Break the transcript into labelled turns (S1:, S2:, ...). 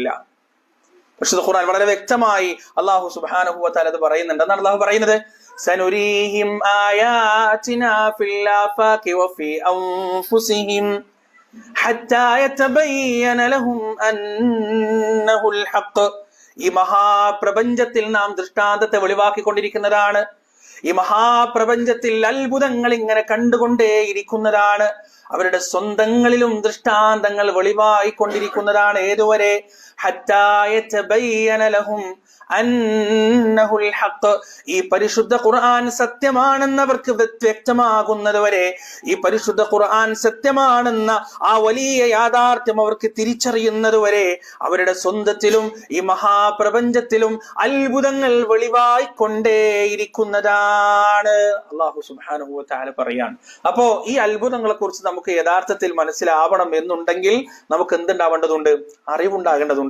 S1: ഇല്ല വിശുദ്ധ ഖുർആൻ വളരെ വ്യക്തമായി അള്ളാഹു സുബാനഹു താൽ അത് പറയുന്നുണ്ട്. എന്താണ് അള്ളാഹു പറയുന്നത്? സനുരീഹിം ആയാതിന ഫിൽ ആഫാഖി അൻഫുസിഹിം ഹത്താ ലഹും അന്നഹുൽ ഹഖ്. ഈ മഹാപ്രപഞ്ചത്തിൽ നാം ദൃഷ്ടാന്തത്തെ വെളിവാക്കിക്കൊണ്ടിരിക്കുന്നതാണ്. ഈ മഹാപ്രപഞ്ചത്തിൽ അത്ഭുതങ്ങൾ ഇങ്ങനെ കണ്ടുകൊണ്ടേയിരിക്കുന്നതാണ്. അവരുടെ സ്വന്തങ്ങളിലും ദൃഷ്ടാന്തങ്ങൾ വെളിവായിക്കൊണ്ടിരിക്കുന്നതാണ്. ഏതുവരെ? ഈ പരിശുദ്ധ ഖുർആൻ സത്യമാണെന്നവർക്ക് വ്യക്തമാകുന്നത് വരെ ഈ പരിശുദ്ധ ഖുർആൻ സത്യമാണെന്ന ആ വലിയ യാഥാർത്ഥ്യം അവർക്ക് തിരിച്ചറിയുന്നത് വരെ അവരുടെ സ്വന്തത്തിലും ഈ മഹാപ്രപഞ്ചത്തിലും അത്ഭുതങ്ങൾ വെളിവായിക്കൊണ്ടേയിരിക്കുന്നതാണ് അള്ളാഹു സുബ്ഹാനഹു വതആല പറയാണ്. അപ്പോ ഈ അത്ഭുതങ്ങളെ കുറിച്ച് നമുക്ക് യഥാർത്ഥത്തിൽ മനസ്സിലാവണം എന്നുണ്ടെങ്കിൽ നമുക്ക് എന്തുണ്ടാവേണ്ടതുണ്ട്? അറിവുണ്ടാകേണ്ടതുണ്ട്.